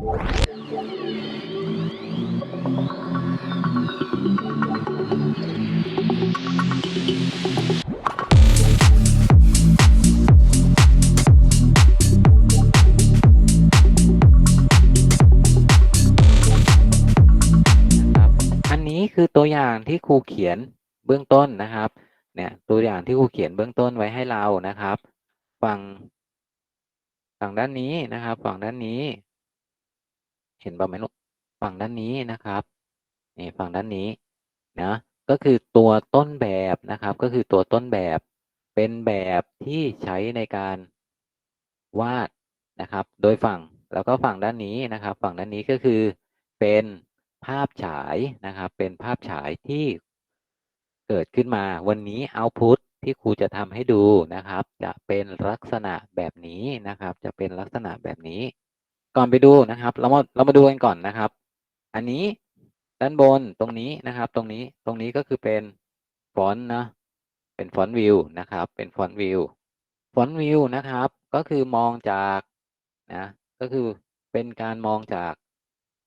อันนี้คือตัวอย่างที่ครูเขียนเบื้องต้นนะครับ เนี่ยตัวอย่างที่ครูเขียนเบื้องต้นไว้ให้เรานะครับ ฝั่งฝั่งด้านนี้นะครับ ฝั่งด้านนี้ เห็นบ้างไหมลูกฝั่งด้านนี้นะครับนี่ฝั่งด้านนี้นะก็คือตัวต้นแบบนะครับ ก็คือตัวต้นแบบเป็นแบบที่ใช้ในการวาดนะครับ โดยฝั่งแล้วก็ฝั่งด้านนี้นะครับ ฝั่งด้านนี้ก็คือเป็นภาพฉายนะครับ เป็นภาพฉายที่เกิดขึ้นมาวันนี้เอาพุทที่ครูจะทำให้ดูนะครับ จะเป็นลักษณะแบบนี้นะครับ จะเป็นลักษณะแบบนี้ ก่อนไปดูนะครับ เรามาเรามาดูกันก่อนนะครับ อันนี้ด้านบนตรงนี้นะครับ ตรงนี้ตรงนี้ก็คือเป็นฟอนต์นะเป็นฟอนต์วิวนะครับ เป็นฟอนต์วิวฟอนต์วิวนะครับ ก็คือมองจากนะก็คือเป็นการมองจาก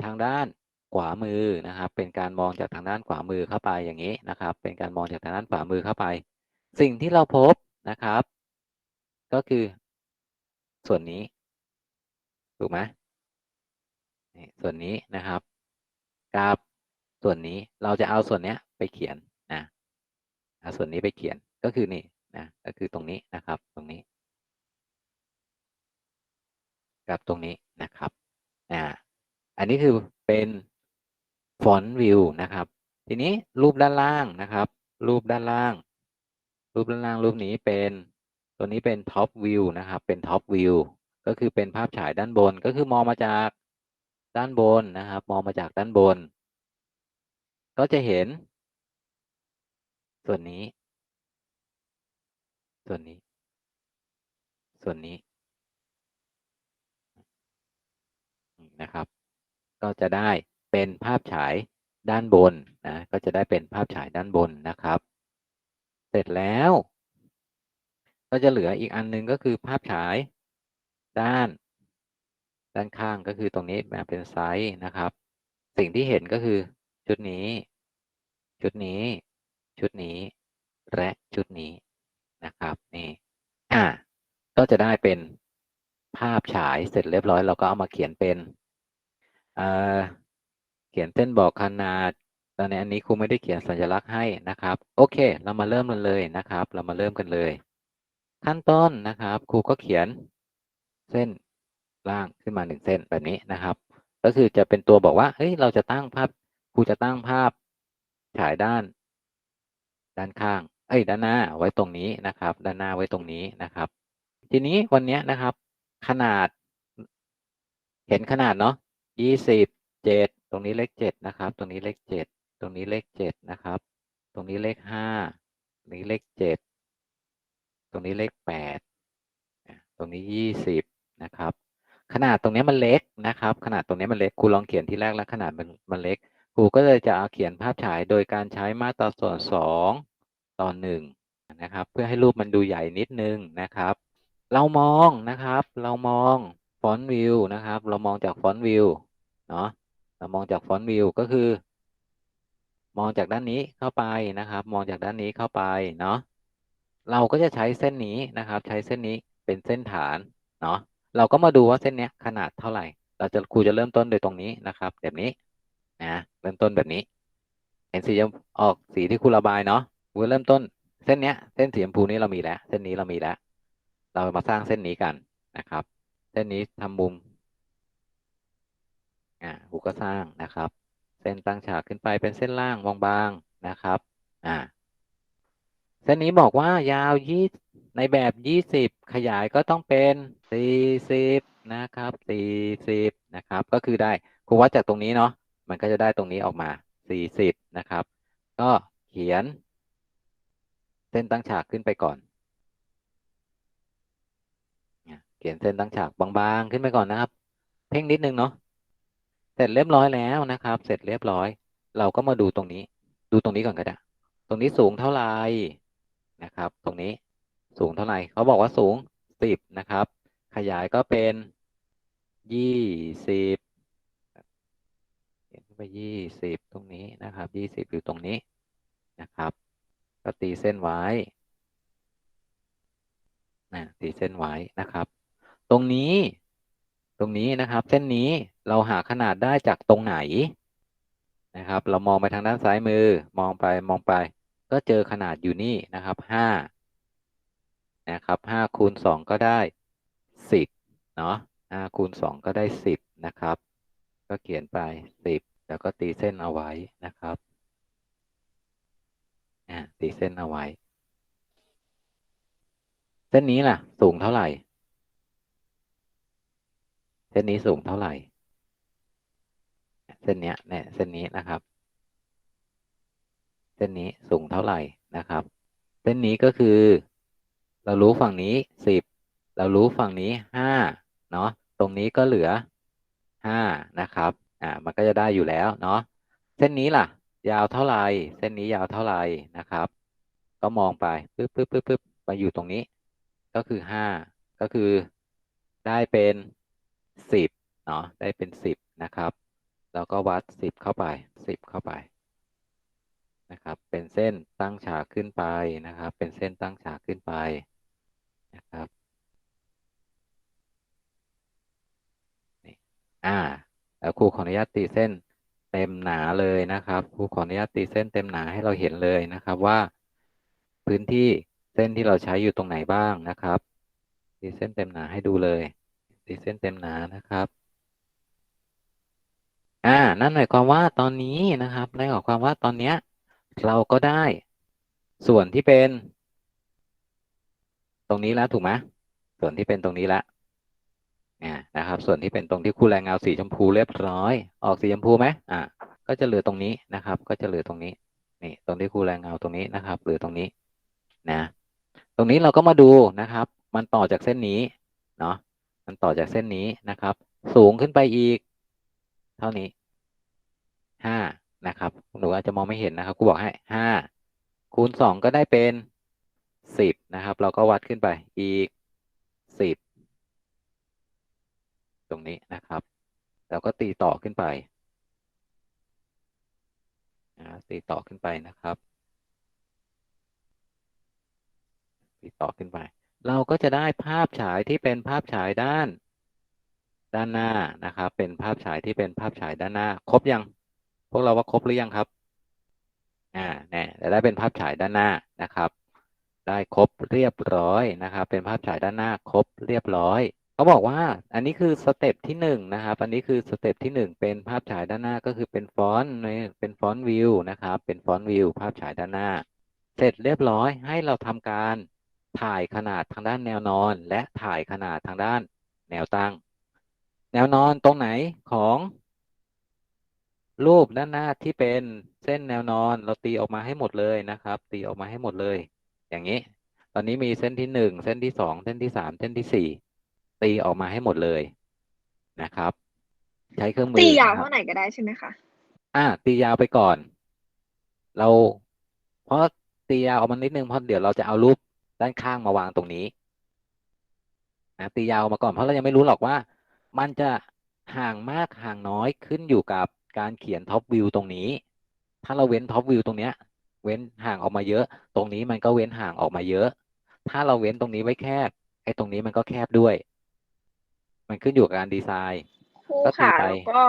ทางด้านขวามือนะครับ เป็นการมองจากทางด้านขวามือเข้าไปอย่างนี้นะครับ เป็นการมองจากทางด้านขวามือเข้าไป สิ่งที่เราพบนะครับ ก็คือส่วนนี้ ถูกไหมส่วนนี้นะครับกับส่วนนี้เราจะเอาส่วนเนี้ยไปเขียนนะเอาส่วนนี้ไปเขียนก็คือนี่นะก็คือตรงนี้นะครับตรงนี้ กับตรงนี้นะครับอ่าอันนี้คือเป็นฟอนต์วิวนะครับ ทีนี้รูปด้านล่างนะครับ รูปด้านล่าง รูปด้านล่างรูปนี้เป็นตัวนี้เป็นท็อปวิวนะครับ เป็นท็อปวิว ก็คือเป็นภาพฉายด้านบนก็คือมองมาจากด้านบนนะครับ มองมาจากด้านบน ก็จะเห็น ส่วนนี้ ส่วนนี้ ส่วนนี้นะครับ ก็จะได้เป็นภาพฉายด้านบนนะก็จะได้เป็นภาพฉายด้านบนนะครับ เสร็จแล้ว ก็จะเหลืออีกอันหนึงก็คือภาพฉาย ด้าน ด้านข้างก็คือตรงนี้มาเป็นไซส์นะครับ สิ่งที่เห็นก็คือชุดนี้ ชุดนี้ ชุดนี้ และชุดนี้นะครับนี่อ่าก็จะได้เป็นภาพฉายเสร็จเรียบร้อยเราก็เอามาเขียนเป็นเอ่อเขียนเส้นบอกขนาดตอนนี้อันนี้ครูไม่ได้เขียนสัญลักษณ์ให้นะครับ โอเค เรามาเริ่มกันเลยนะครับ เรามาเริ่มกันเลย ขั้นต้นนะครับครูก็เขียน เส้นล่างขึ้นมาหนึ่งเส้นแบบนี้นะครับ ก็คือจะเป็นตัวบอกว่าเฮ้ยเราจะตั้งภาพครูจะตั้งภาพฉายด้าน ด้านข้างเอ้ยด้านหน้าไว้ตรงนี้นะครับ ด้านหน้าไว้ตรงนี้นะครับ ทีนี้วันนี้นะครับ ขนาด เห็นขนาดเนาะยี่สิบเจ็ดตรงนี้เลขเจ็ดนะครับ ตรงนี้เลขเจ็ดตรงนี้เลขเจ็ดนะครับ ตรงนี้เลขห้าตรงนี้เลขเจ็ดตรงนี้เลขแปดตรงนี้ยี่สิบ นะครับ ขนาดตรงนี้มันเล็กนะครับ ขนาดตรงนี้มันเล็กครูลองเขียนที่แรกแล้วขนาดมันมันเล็กครูก็เลยจะเอาเขียนภาพฉายโดยการใช้มาตราส่วนสองต่อหนึ่งนะครับ เพื่อให้รูปมันดูใหญ่นิดนึงนะครับ เรามองนะครับ เรามองฟอนต์วิวนะครับ เรามองจากฟอนต์วิวเนาะเรามองจากฟอนต์วิวก็คือ มองจากด้านนี้เข้าไปนะครับ มองจากด้านนี้เข้าไปเนาะเราก็จะใช้เส้นนี้นะครับ ใช้เส้นนี้เป็นเส้นฐานเนาะ เราก็มาดูว่าเส้นเนี้ยขนาดเท่าไหร่ เราจะครูจะเริ่มต้นโดยตรงนี้นะครับ แบบนี้นะเริ่มต้นแบบนี้ เห็นสีออกสีที่ครูระบายเนาะครูเริ่มต้นเส้นเนี้ยเส้นสีชมพูนี้เรามีแล้ว เส้นนี้เรามีแล้ว เรามาสร้างเส้นนี้กันนะครับ เส้นนี้ทำมุมอ่าครูก็สร้างนะครับ เส้นตั้งฉากขึ้นไปเป็นเส้นล่างบางๆนะครับ อ่าเส้นนี้บอกว่ายาวยี่ ในแบบยี่สิบขยายก็ต้องเป็นสี่สิบนะครับสี่สิบนะครับ ก็คือได้ครูวัดจากตรงนี้เนาะมันก็จะได้ตรงนี้ออกมาสี่สิบนะครับ ก็เขียน เส้นตั้งฉากขึ้นไปก่อนเขียนเส้นตั้งฉากบางๆขึ้นไปก่อนนะครับ เพ่งนิดนึงเนาะเสร็จเรียบร้อยแล้วนะครับ เสร็จเรียบร้อย เราก็มาดูตรงนี้ ดูตรงนี้ก่อนก็ได้ ตรงนี้สูงเท่าไหร่นะครับ ตรงนี้ สูงเท่าไหร่เขาบอกว่าสูงสิบนะครับ ขยายก็เป็นยี่สิบยี่สิบตรงนี้นะครับยี่สิบอยู่ตรงนี้นะครับ ก็ตีเส้นไว้นะตีเส้นไว้นะครับ ตรงนี้ ตรงนี้นะครับ เส้นนี้เราหาขนาดได้จากตรงไหนนะครับ เรามองไปทางด้านซ้ายมือ มองไปมองไป ก็เจอขนาดอยู่นี่นะครับห้า นะครับห้าคูณสองก็ได้สิบเนาะห้าคูณสองก็ได้สิบนะครับ ก็เขียนไปสิบแล้วก็ตีเส้นเอาไว้นะครับอ่าตีเส้นเอาไว้ เส้นนี้ล่ะ สูงเท่าไหร่ เส้นนี้สูงเท่าไหร่ เส้นเนี้ยเนี่ยเส้นนี้นะครับ เส้นนี้สูงเท่าไหร่นะครับ เส้นนี้ก็คือ เรารู้ฝั่งนี้สิบเรารู้ฝั่งนี้ห้าเนาะตรงนี้ก็เหลือห้านะครับอ่ามันก็จะได้อยู่แล้วเนาะเส้นนี้ล่ะ ยาวเท่าไหร่เส้นนี้ยาวเท่าไหร่นะครับ ก็มองไปปึ๊บปึ๊บปึ๊บปึ๊บไปอยู่ตรงนี้ ก็คือห้าก็คือได้เป็นสิบเนาะได้เป็นสิบนะครับ แล้วก็วัดสิบเข้าไปสิบเข้าไปนะครับ เป็นเส้นตั้งฉากขึ้นไปนะครับ เป็นเส้นตั้งฉากขึ้นไป นะครับนี่อ่าแล้วครูขออนุญาตตีเส้นเต็มหนาเลยนะครับครูขออนุญาตตีเส้นเต็มหนาให้เราเห็นเลยนะครับว่า พื้นที่เส้นที่เราใช้อยู่ตรงไหนบ้างนะครับตีเส้นเต็มหนาให้ดูเลยตีเส้นเต็มหนานะครับอ่านั่นหมายความว่าตอนนี้นะครับนั่นหมายความว่าตอนเนี้ย เราก็ได้ส่วนที่เป็น ตรงนี้แล้วถูกไหมส่วนที่เป็นตรงนี้แล้วอ่านะครับ ส่วนที่เป็นตรงที่คู่แรงเงาสีชมพูเรียบร้อย ออกสีชมพูไหมอ่าก็จะเหลือตรงนี้นะครับ ก็จะเหลือตรงนี้นี่ตรงที่คู่แรงเงาตรงนี้นะครับเหลือตรงนี้นะ ตรงนี้เราก็มาดูนะครับ มันต่อจากเส้นนี้เนาะมันต่อจากเส้นนี้นะครับ สูงขึ้นไปอีก เท่านี้ห้านะครับหนูอาจจะมองไม่เห็นนะครับกูบอกให้ห้าคูณสองก็ได้เป็น สิบนะครับ เราก็วัดขึ้นไปอีกสิบตรงนี้นะครับ แล้วก็ตีต่อขึ้นไปตีต่อขึ้นไปนะครับตีต่อขึ้นไป เราก็จะได้ภาพฉายที่เป็นภาพฉายด้าน ด้านหน้านะครับ เป็นภาพฉายที่เป็นภาพฉายด้านหน้า ครบยัง พวกเราว่าครบหรือยังครับ อ่าเนี่ยได้เป็นภาพฉายด้านหน้านะครับ ได้ครบเรียบร้อยนะครับเป็นภาพฉายด้านหน้าครบเรียบร้อยเขาบอกว่าอันนี้คือสเต็ปที่หนึ่งนะครับอันนี้คือสเต็ปที่หนึ่งเป็นภาพฉายด้านหน้าก็คือเป็นฟอนต์เป็นฟอนต์วิวนะครับเป็นฟอนต์วิวภาพฉายด้านหน้า เสร็จเรียบร้อยให้เราทำการถ่ายขนาดทางด้านแนวนอน และถ่ายขนาดทางด้านแนวตั้ง แนวนอนตรงไหนของรูปด้านหน้าที่เป็นเส้นแนวนอนเราตีออกมาให้หมดเลยนะครับ ตีออกมาให้หมดเลย อย่างนี้ ตอนนี้มีเส้นที่หนึ่งเส้นที่สองเส้นที่สามเส้นที่สี่ตีออกมาให้หมดเลยนะครับ ใช้เครื่องมือตียาวนะครับเท่าไหร่ก็ได้ใช่ไหมคะอ่าตียาวไปก่อน เราเพราะตียาวเอามันนิดนึงเพราะเดี๋ยวเราจะเอารูปด้านข้างมาวางตรงนี้นะตียาวมาก่อนเพราะเรายังไม่รู้หรอกว่า มันจะห่างมากห่างน้อยขึ้นอยู่กับการเขียนท็อปวิวตรงนี้ ถ้าเราเว้นท็อปวิวตรงเนี้ย เว้นห่างออกมาเยอะ ตรงนี้มันก็เว้นห่างออกมาเยอะ ถ้าเราเว้นตรงนี้ไว้แคบไอ้ตรงนี้มันก็แคบด้วย มันขึ้นอยู่กับการดีไซน์ครูก็ตีค่ะไป แล้วก็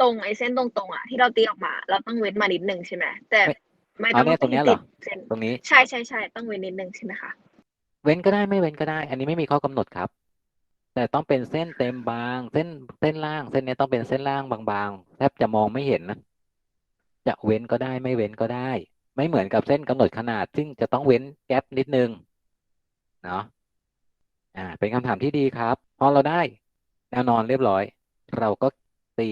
ตรงไอ้เส้นตรงๆอะที่เราตีออกมา เราต้องเว้นมานิดนึงใช่ไหมแต่ไม่ไม่อ๋อต้องเนี่ยตรงเนี้ยเหรอ ติดเส้นตรงนี้ ใช่ใช่ใช่ต้องเว้นนิดนึงใช่ไหมคะเว้นก็ได้ไม่เว้นก็ได้ อันนี้ไม่มีข้อกำหนดครับ แต่ต้องเป็นเส้นเต็มบาง เส้นเส้นล่าง เส้นเนี้ยต้องเป็นเส้นล่างบางๆแทบจะมองไม่เห็นนะ จะเว้นก็ได้ไม่เว้นก็ได้ ไม่เหมือนกับเส้นกำหนดขนาด ซึ่งจะต้องเว้นแกลบนิดนึงเนาะอ่าเป็นคำถามที่ดีครับ พอเราได้แนวนอนเรียบร้อย เราก็ตี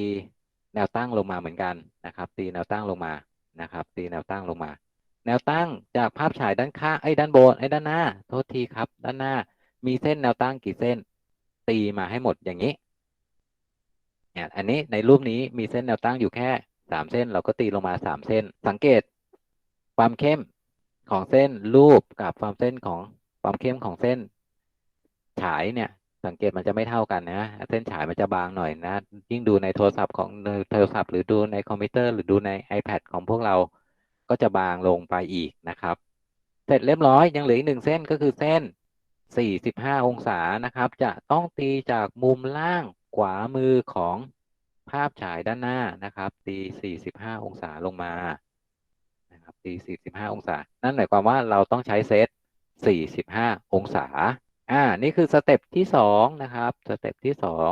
แนวตั้งลงมาเหมือนกันนะครับ ตีแนวตั้งลงมานะครับ ตีแนวตั้งลงมา แนวตั้งจากภาพฉายด้านข้างไอ้ด้านบนไอ้ด้านหน้า โทษทีครับ ด้านหน้า มีเส้นแนวตั้งกี่เส้น ตีมาให้หมดอย่างนี้เนี่ยอันนี้ในรูปนี้มีเส้นแนวตั้งอยู่แค่สามเส้น เราก็ตีลงมาสามเส้น สังเกต ความเข้มของเส้นรูปกับความเส้นของความเข้มของเส้น ฉายเนี่ย สังเกตมันจะไม่เท่ากันนะเส้นฉายมันจะบางหน่อยนะ ยิ่งดูในโทรศัพท์ของโทรศัพท์หรือดูในคอมพิวเตอร์หรือดูใน iPad ของพวกเราก็จะบางลงไปอีกนะครับ เสร็จเรียบร้อยยังเหลืออีกหนึ่งเส้นก็คือเส้น 45 องศานะครับ จะต้องตีจากมุมล่างขวามือของภาพฉายด้านหน้านะครับ ตี 45 องศาลงมา นะครับตี45องศา นั่นหมายความว่าเราต้องใช้เซต45องศา อ่า นี่คือสเต็ปที่สองนะครับ สเต็ปที่สอง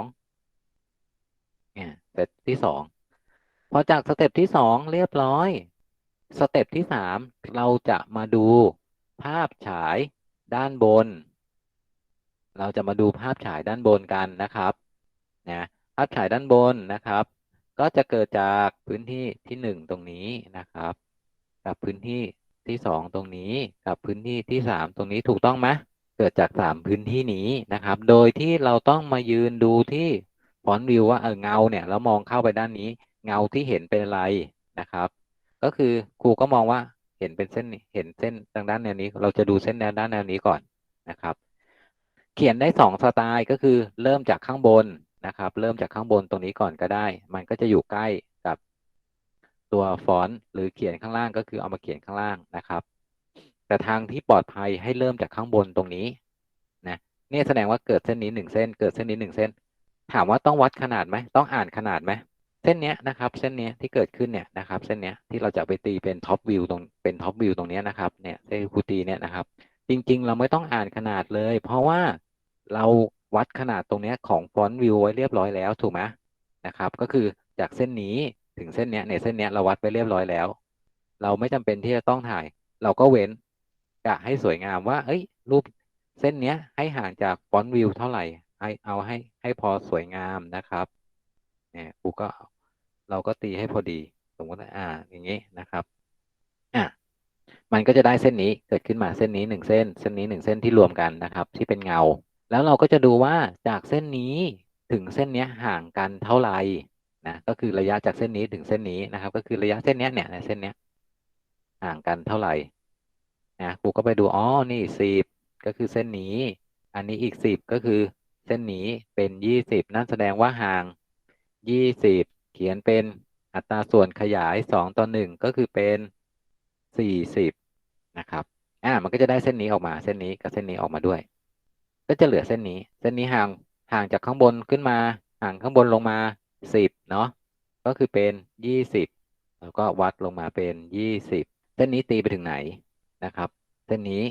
เนี่ยสเต็ปที่สองพอจากสเต็ปที่สองเรียบร้อย สเต็ปที่สามเราจะมาดูภาพฉายด้านบน เราจะมาดูภาพฉายด้านบนกันนะครับนะภาพฉายด้านบนนะครับ ก็จะเกิดจากพื้นที่ที่หนึ่งตรงนี้นะครับ กับพื้นที่ที่สองตรงนี้กับพื้นที่ที่สามตรงนี้ถูกต้องไหมเกิดจากสามพื้นที่นี้นะครับ โดยที่เราต้องมายืนดูที่ฟอนต์วิวว่าเออเงาเนี่ยเรามองเข้าไปด้านนี้ เงาที่เห็นเป็นอะไรนะครับ ก็คือครูก็มองว่าเห็นเป็นเส้นนี้เห็นเส้นทางด้านแนวนี้ เราจะดูเส้นแนวด้านแนวนี้ก่อนนะครับ เขียนได้สองสไตล์ก็คือเริ่มจากข้างบนนะครับ เริ่มจากข้างบนตรงนี้ก่อนก็ได้ มันก็จะอยู่ใกล้กับ ตัวฟอนต์หรือเขียนข้างล่างก็คือเอามาเขียนข้างล่างนะครับ แต่ทางที่ปลอดภัยให้เริ่มจากข้างบนตรงนี้นะเนี่ยแสดงว่าเกิดเส้นนี้หนึ่งเส้น เกิดเส้นนี้หนึ่งเส้น ถามว่าต้องวัดขนาดไหมต้องอ่านขนาดไหมเส้นนี้นะครับ เส้นนี้ที่เกิดขึ้นเนี่ยนะครับ เส้นนี้ที่เราจะไปตีเป็นท็อปวิวตรงเป็นท็อปวิวตรงนี้นะครับเนี่ยเส้นคูตีเนี่ยนะครับ จริง ๆ เราไม่ต้องอ่านขนาดเลย เพราะว่าเราวัดขนาดตรงนี้ของฟอนต์วิวไว้เรียบร้อยแล้วถูกไหมนะครับ ก็คือจากเส้นนี้ ถึงเส้นเนี้ยในเส้นเนี้ยเราวัดไปเรียบร้อยแล้ว เราไม่จำเป็นที่จะต้องถ่าย เราก็เว้นกะให้สวยงามว่า เอ้ย รูปเส้นเนี้ย ให้ห่างจากฟอนต์วิวเท่าไหร่ให้เอาให้ให้พอสวยงามนะครับ เนี่ยครูก็เราก็ตีให้พอดี สมมติอ่า อย่างนี้นะครับ อะมันก็จะได้เส้นนี้เกิดขึ้นมาเส้นนี้หนึ่งเส้น เส้นนี้หนึ่งเส้นที่รวมกันนะครับ ที่เป็นเงา แล้วเราก็จะดูว่าจากเส้นนี้ถึงเส้นนี้ห่างกันเท่าไหร่ นะก็คือระยะจากเส้นนี้ถึงเส้นนี้นะครับ ก็คือระยะเส้นนี้เนี่ยในเส้นนี้ห่างกันเท่าไหร่นะครูก็ไปดูอ๋อนี่สิบก็คือเส้นนี้ อันนี้อีกสิบก็คือเส้นนี้เป็นยี่สิบนั่นแสดงว่าห่างยี่สิบเขียนเป็นอัตราส่วนขยายสองต่อหนึ่งก็คือเป็นสี่สิบนะครับอ่ามันก็จะได้เส้นนี้ออกมาเส้นนี้กับเส้นนี้ออกมาด้วย ก็จะเหลือเส้นนี้ เส้นนี้ห่างห่างจากข้างบนขึ้นมา ห่างข้างบนลงมา สิบเนาะก็คือเป็นยี่สิบแล้วก็วัดลงมาเป็นยี่สิบเส้นนี้ตีไปถึงไหนนะครับ เส้นนี้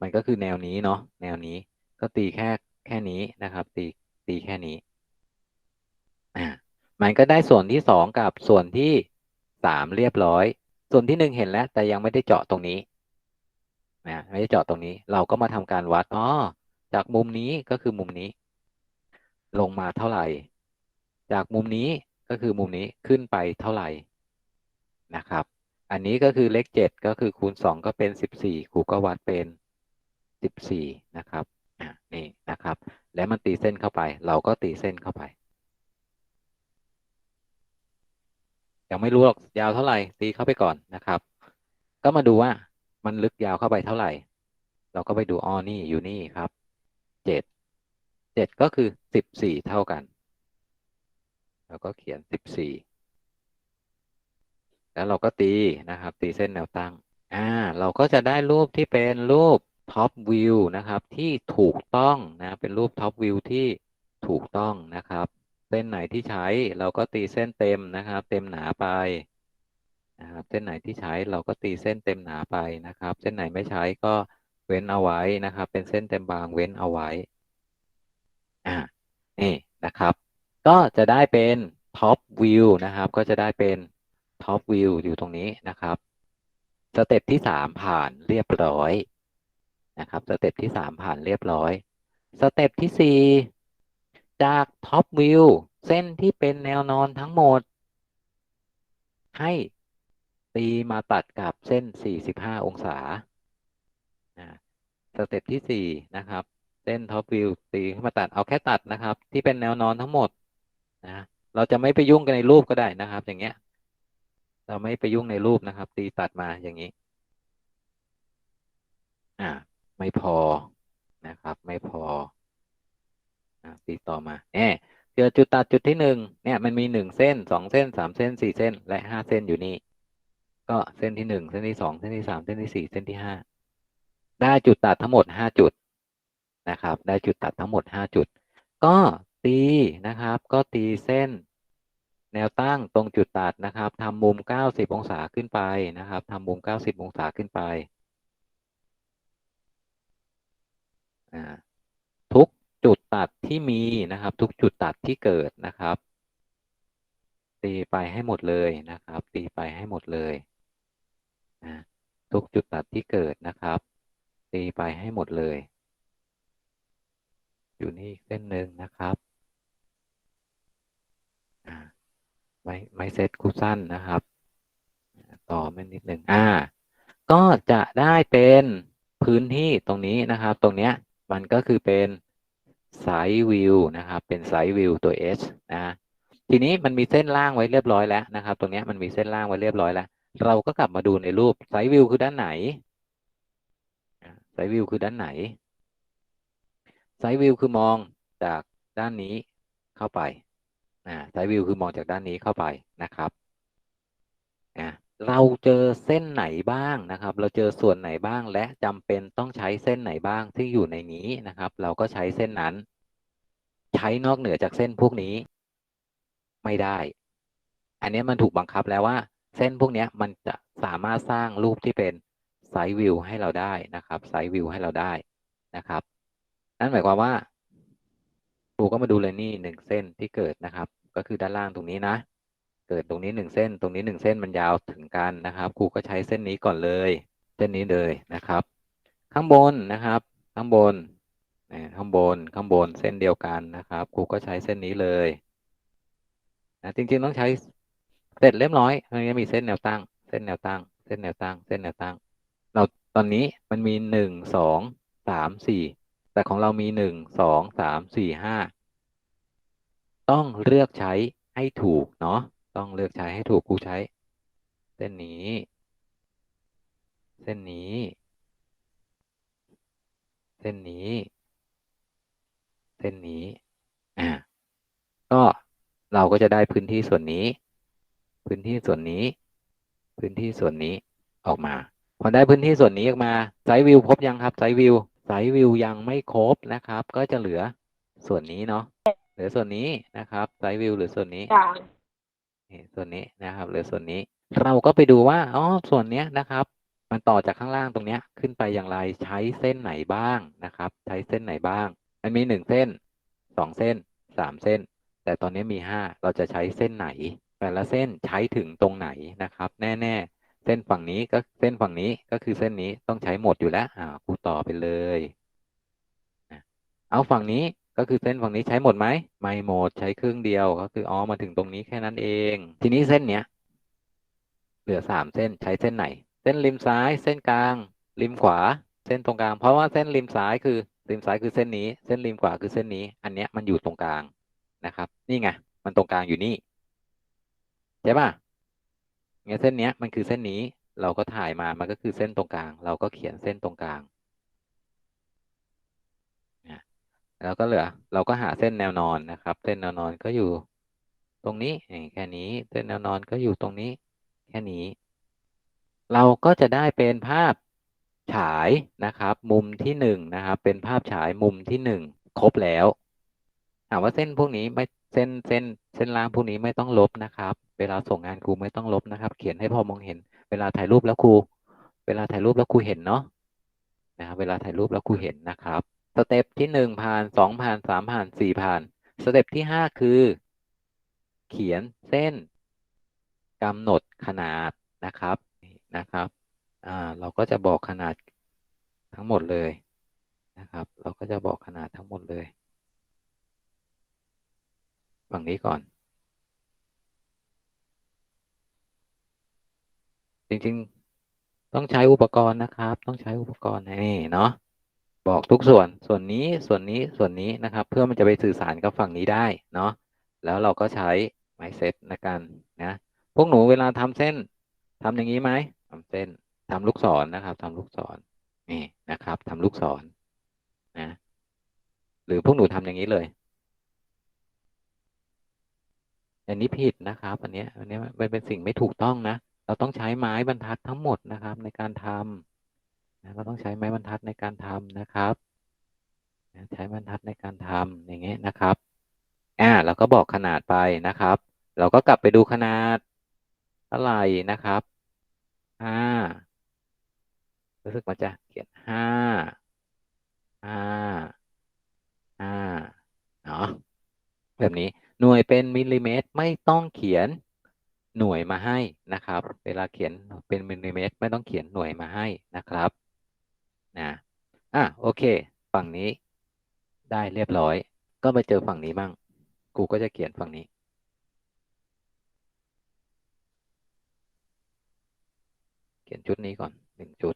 มันก็คือแนวนี้เนาะแนวนี้ก็ตีแค่แค่นี้นะครับ ตีตีแค่นี้อ่ามันก็ได้ส่วนที่สองกับส่วนที่สามเรียบร้อย ส่วนที่หนึ่งเห็นแล้ว แต่ยังไม่ได้เจาะตรงนี้นะไม่ได้เจาะตรงนี้ เราก็มาทำการวัดอ๋อจากมุมนี้ก็คือมุมนี้ ลงมาเท่าไหร่ จากมุมนี้ก็คือมุมนี้ขึ้นไปเท่าไหร่นะครับ อันนี้ก็คือเลขเจ็ดก็คือคูณสองก็เป็นสิบสี่ครูก็วัดเป็นสิบสี่นะครับนี่นะครับ แล้วมันตีเส้นเข้าไป เราก็ตีเส้นเข้าไปยังไม่รู้หรอกยาวเท่าไหร่ตีเข้าไปก่อนนะครับ ก็มาดูว่ามันลึกยาวเข้าไปเท่าไหร่ เราก็ไปดูอ๋อนี่อยู่นี่ครับเจ็ดเจ็ดก็คือสิบสี่เท่ากัน แล้วก็เขียนสิบสี่แล้วเราก็ตีนะครับ ตีเส้นแนวตั้งอ่าเราก็จะได้รูปที่เป็นรูปท็อปวิวนะครับ ที่ถูกต้องนะเป็นรูปท็อปวิวที่ถูกต้องนะครับ เส้นไหนที่ใช้เราก็ตีเส้นเต็มนะครับ เต็มหนาไปนะครับเส้นไหนที่ใช้เราก็ตีเส้นเต็มหนาไปนะครับ เส้นไหนไม่ใช้ก็เว้นเอาไว้นะครับ เป็นเส้นเต็มบางเว้นเอาไว้อ่านี่นะครับ ก็จะได้เป็นท็อปวิวนะครับ ก็จะได้เป็นท็อปวิวอยู่ตรงนี้นะครับสเต็ปที่สามผ่านเรียบร้อยนะครับสเต็ปที่สามผ่านเรียบร้อยสเต็ปที่สี่จากท็อปวิวเส้นที่เป็นแนวนอนทั้งหมด ให้ตีมาตัดกับเส้น 45 องศาสเต็ปที่สี่นะครับ เส้นท็อปวิวตีขึ้นมาตัดเอาแค่ตัดนะครับ ที่เป็นแนวนอนทั้งหมด นะเราจะไม่ไปยุ่งกันในรูปก็ได้นะครับ อย่างเงี้ย เราไม่ไปยุ่งในรูปนะครับ ตีตัดมาอย่างนี้ อ่า ไม่พอนะครับ ไม่พออะตีต่อมาเนี่ยเจอจุดตัดจุดที่หนึ่งเนี่ยมันมีหนึ่งเส้นสองเส้นสามเส้นสี่เส้น และห้าเส้นอยู่นี่ ก็เส้นที่หนึ่งเส้นที่สองเส้นที่สามเส้นที่สี่เส้นที่ห้าได้จุดตัดทั้งหมดห้าจุดนะครับ ได้จุดตัดทั้งหมดห้าจุด ก็ ตีนะครับ ก็ตีเส้น แนวตั้งตรงจุดตัดนะครับทำมุมเก้าสิบองศาขึ้นไปนะครับทำมุมเก้าสิบองศาขึ้นไป ทุกจุดตัดที่มีนะครับ ทุกจุดตัดที่เกิดนะครับ ตีไปให้หมดเลยนะครับ ตีไปให้หมดเลยนะทุกจุดตัดที่เกิดนะครับ ตีไปให้หมดเลย อยู่นี่เส้นหนึ่งนะครับอ่า ไม้ไม้เซตคูสั้นนะครับ ต่อมานิดหนึ่งอ่า ก็จะได้เป็นพื้นที่ตรงนี้นะครับ ตรงเนี้ยมันก็คือเป็นไซด์วิวนะครับ เป็นไซด์วิวตัว H นะทีนี้มันมีเส้นล่างไว้เรียบร้อยแล้วนะครับ ตรงเนี้ยมันมีเส้นล่างไว้เรียบร้อยแล้ว เราก็กลับมาดูในรูปไซด์วิวคือด้านไหนไซด์วิวคือด้านไหนไซด์วิวคือมองจากด้านนี้เข้าไป อ่าไซด์วิวคือมองจากด้านนี้เข้าไปนะครับอ่าเราเจอเส้นไหนบ้างนะครับ เราเจอส่วนไหนบ้างและจำเป็นต้องใช้เส้นไหนบ้างที่อยู่ในนี้นะครับ เราก็ใช้เส้นนั้น ใช้นอกเหนือจากเส้นพวกนี้ ไม่ได้ อันนี้มันถูกบังคับแล้วว่า เส้นพวกนี้มันจะสามารถสร้างรูปที่เป็นไซด์วิวให้เราได้นะครับไซด์วิวให้เราได้นะครับนั่นหมายความว่าครูก็มาดูเลยนี่หนึ่งเส้นที่เกิดนะครับ ก็คือด้านล่างตรงนี้นะ เกิดตรงนี้หนึ่งเส้น ตรงนี้หนึ่งเส้นมันยาวถึงกันนะครับ ครูก็ใช้เส้นนี้ก่อนเลย เส้นนี้เลยนะครับ ข้างบนนะครับ ข้างบนข้างบนข้างบนเส้นเดียวกันนะครับ ครูก็ใช้เส้นนี้เลยนะจริงๆต้องใช้เสร็จเรียบร้อยมันจะมีเส้นแนวตั้ง เส้นแนวตั้ง เส้นแนวตั้ง เส้นแนวตั้ง เราตอนนี้มันมีหนึ่งสองสามสี่แต่ของเรามีหนึ่งสองสามสี่ห้า ต้องเลือกใช้ให้ถูกเนาะต้องเลือกใช้ให้ถูกครูใช้ เส้นนี้ เส้นนี้ เส้นนี้ เส้นนี้อ่าก็เราก็จะได้พื้นที่ส่วนนี้ พื้นที่ส่วนนี้ พื้นที่ส่วนนี้ออกมา พอได้พื้นที่ส่วนนี้ออกมาไซวิวครบยังครับไซวิวไซวิวยังไม่ครบนะครับ ก็จะเหลือส่วนนี้เนาะ หลือส่วนนี้นะครับไซด์วิวหรือส่วนนี้จ้านี่ส่วนนี้นะครับ หรือส่วนนี้ เราก็ไปดูว่าอ๋อส่วนเนี้ยนะครับ มันต่อจากข้างล่างตรงเนี้ยขึ้นไปอย่างไรใช้เส้นไหนบ้างนะครับ ใช้เส้นไหนบ้าง มันมีหนึ่งเส้นสองเส้นสามเส้น แต่ตอนนี้มีห้าเราจะใช้เส้นไหน แต่ละเส้นใช้ถึงตรงไหนนะครับ แน่ ๆ เส้นฝั่งนี้ก็เส้นฝั่งนี้ก็คือเส้นนี้ต้องใช้หมดอยู่แล้วอ่าครูต่อไปเลยนะเอาฝั่งนี้ ก็คือเส้นฝั่งนี้ใช้หมดไหมไม่หมดใช้ครึ่งเดียวก็คืออ๋อมาถึงตรงนี้แค่นั้นเอง ทีนี้เส้นเนี้ยเหลือสามเส้นใช้เส้นไหน เส้นริมซ้าย เส้นกลาง ริมขวา เส้นตรงกลาง เพราะว่าเส้นริมซ้ายคือริมซ้ายคือเส้นนี้ เส้นริมขวาคือเส้นนี้ อันเนี้ยมันอยู่ตรงกลางนะครับ นี่ไงมันตรงกลางอยู่นี่ใช่ป่ะเนี่ยเส้นเนี้ยมันคือเส้นนี้เราก็ถ่ายมามันก็คือเส้นตรงกลาง เราก็เขียนเส้นตรงกลางนะ แล้วก็เหลือ เราก็หาเส้นแนวนอนนะครับ เส้นแนวนอนก็อยู่ตรงนี้แค่นี้ เส้นแนวนอนก็อยู่ตรงนี้ แค่นี้ เราก็จะได้เป็นภาพฉายนะครับ มุมที่หนึ่งนะครับ เป็นภาพฉายมุมที่หนึ่งครบแล้วถามว่าเส้นพวกนี้ไม่เส้นเส้น เส้นล่างพวกนี้ไม่ต้องลบนะครับ เวลาส่งงานครูไม่ต้องลบนะครับ เขียนให้พอมองเห็น เวลาถ่ายรูปแล้วครู เวลาถ่ายรูปแล้วครูเห็นเนาะนะครับเวลาถ่ายรูปแล้วครูเห็นนะครับ สเต็ปที่หนึ่งผ่านสองผ่านสามผ่านสี่ผ่าน สเต็ปที่ห้าคือ เขียนเส้นกำหนดขนาดนะครับนะครับอ่าเราก็จะบอกขนาดทั้งหมดเลยนะครับ เราก็จะบอกขนาดทั้งหมดเลย ฝั่งนี้ก่อน จริงๆ ต้องใช้อุปกรณ์นะครับ ต้องใช้อุปกรณ์นี่เนาะ บอกทุกส่วนส่วนนี้ส่วนนี้ส่วนนี้นะครับ เพื่อมันจะไปสื่อสารกับฝั่งนี้ได้เนาะแล้วเราก็ใช้ไม้เซตในการนะพวกหนูเวลาทำเส้น ทำอย่างนี้ไหมทำเส้นทำลูกศรนนะครับ ทำลูกศรนนี่นะครับ ทำลูกศรนนะหรือพวกหนูทำอย่างนี้เลย อันนี้ผิดนะครับอันนี้อันนี้เป็นสิ่งไม่ถูกต้องนะเราต้องใช้ไม้บรรทัดทั้งหมดนะครับในการทำ เราต้องใช้ไม้บรรทัดในการทำนะครับ ใช้บรรทัดในการทำอย่างเงี้ยนะครับอ่าเราก็บอกขนาดไปนะครับ เราก็กลับไปดูขนาดเท่าไหร่นะครับห้ารู้สึกมันจะเขียนห้าห้าห้าเนาะแบบนี้หน่วยเป็นมิลลิเมตรไม่ต้องเขียนหน่วยมาให้นะครับ เวลาเขียนเป็นมิลลิเมตร ไม่ต้องเขียนหน่วยมาให้นะครับ นะอะโอเค ฝั่งนี้ได้เรียบร้อย ก็ไปเจอฝั่งนี้บ้าง กูก็จะเขียนฝั่งนี้ เขียนชุดนี้ก่อนหนึ่งชุด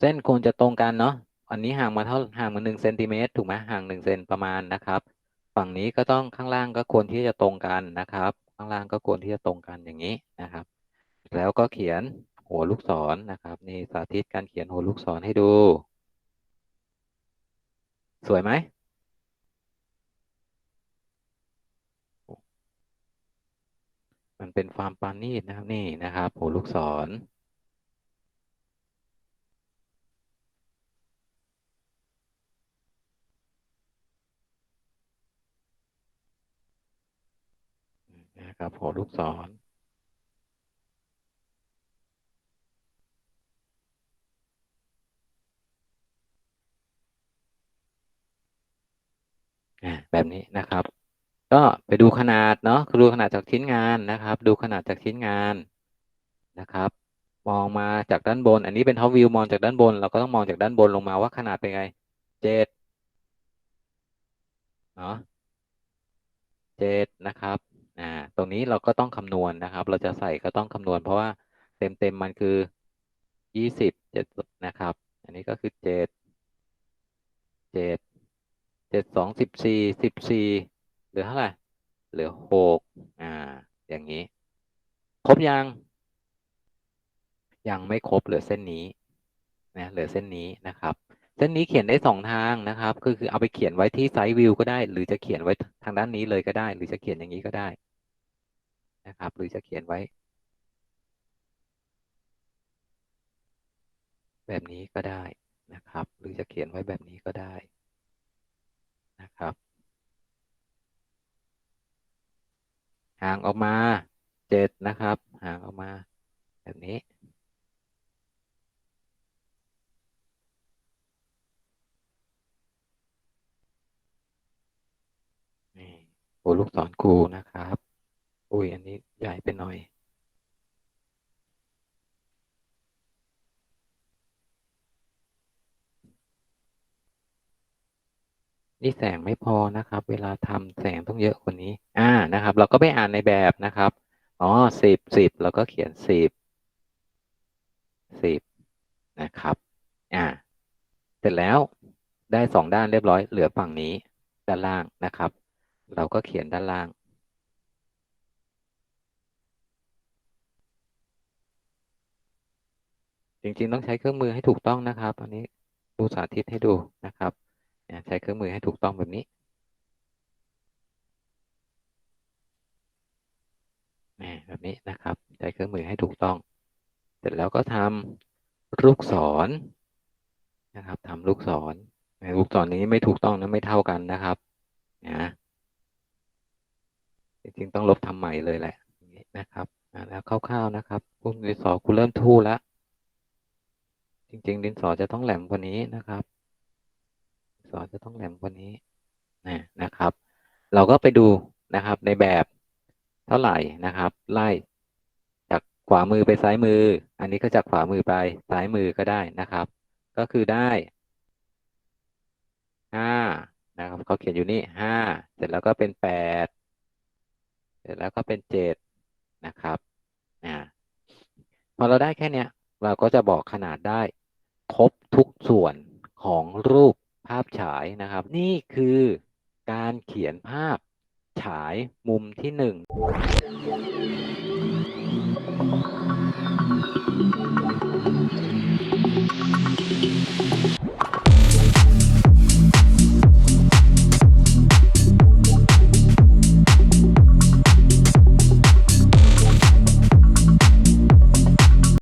เส้นควรจะตรงกันเนาะ อันนี้ห่างมาเท่าห่างมาหนึ่งเซนติเมตรถูกไหมห่างหนึ่งเซนประมาณนะครับ ฝั่งนี้ก็ต้องข้างล่างก็ควรที่จะตรงกันนะครับ ข้างล่างก็ควรที่จะตรงกันอย่างนี้นะครับ แล้วก็เขียนหัวลูกศรนะครับ นี่สาธิตการเขียนหัวลูกศรให้ดู สวยไหมมันเป็นความปรานีตนะครับนี่นะครับหัวลูกศร นะครับหัวลูกศรอ่าแบบนี้นะครับ ก็ไปดูขนาดเนาะดูขนาดจากชิ้นงานนะครับ ดูขนาดจากชิ้นงานนะครับมองมาจากด้านบน อันนี้เป็นท็อปวิวมองจากด้านบน เราก็ต้องมองจากด้านบนลงมาว่าขนาดเป็นไงเจ็ดเนาะเจ็ดนะครับ ตรงนี้เราก็ต้องคำนวณนะครับ เราจะใส่ก็ต้องคำนวณ เพราะว่าเต็มเต็มมันคือยี่สิบเจ็ดนะครับ อันนี้ก็คือเจ็ดเจ็ดเจ็ดสองสิบสี่สิบสี่เหลือเท่าไหร่เหลือหกอ่า อย่างนี้ ครบยัง ยังไม่ครบเหลือเส้นนี้นะเหลือเส้นนี้นะครับ เส้นนี้เขียนได้สองทางนะครับ คือคือเอาไปเขียนไว้ที่ไซด์วิวก็ได้ หรือจะเขียนไว้ทางด้านนี้เลยก็ได้ หรือจะเขียนอย่างนี้ก็ได้ นะครับ หรือจะเขียนไว้ แบบนี้ก็ได้นะครับ หรือจะเขียนไว้แบบนี้ก็ได้นะครับ ห่างออกมาเจ็ดนะครับ ห่างออกมา แบบนี้นี่โอ้ลูกศรครูนะครับ อุ้ยอันนี้ใหญ่ไปหน่อย นี่แสงไม่พอนะครับ เวลาทำแสงต้องเยอะกว่านี้ อ่านะครับ เราก็ไปอ่านในแบบนะครับอ๋อสิบสิบเราก็เขียนสิบสิบนะครับ อ่า เสร็จแล้วได้สองด้านเรียบร้อยเหลือฝั่งนี้ด้านล่างนะครับ เราก็เขียนด้านล่าง จริง ๆ ต้องใช้เครื่องมือให้ถูกต้องนะครับ อันนี้ดูสาธิตให้ดูนะครับใช้เครื่องมือให้ถูกต้องแบบนี้แบบนี้นะครับ ใช้เครื่องมือให้ถูกต้อง เสร็จแล้วก็ทำลูกศรนะครับทำลูกศรลูกศรนี้ไม่ถูกต้องนะไม่เท่ากันนะครับนะจริงๆต้องลบทำใหม่เลยแหละนะครับแล้วคร่าวๆนะครับคุณดิสอคุณเริ่มทู่แล้ว จริง ๆ ดินสอจะต้องแหลมกว่านี้นะครับดินสอจะต้องแหลมกว่านี้นะนะครับ เราก็ไปดูนะครับในแบบเท่าไหร่นะครับ ไล่จากขวามือไปซ้ายมือ อันนี้ก็จากขวามือไปซ้ายมือก็ได้นะครับ ก็คือได้ห้านะครับเขาเขียนอยู่นี่ห้าเสร็จแล้วก็เป็นแปดเสร็จแล้วก็เป็นเจ็ดนะครับอ่าพอเราได้แค่เนี้ย เราก็จะบอกขนาดได้ ครบทุกส่วนของรูปภาพฉายนะครับ นี่คือการเขียนภาพฉายมุมที่หนึ่ง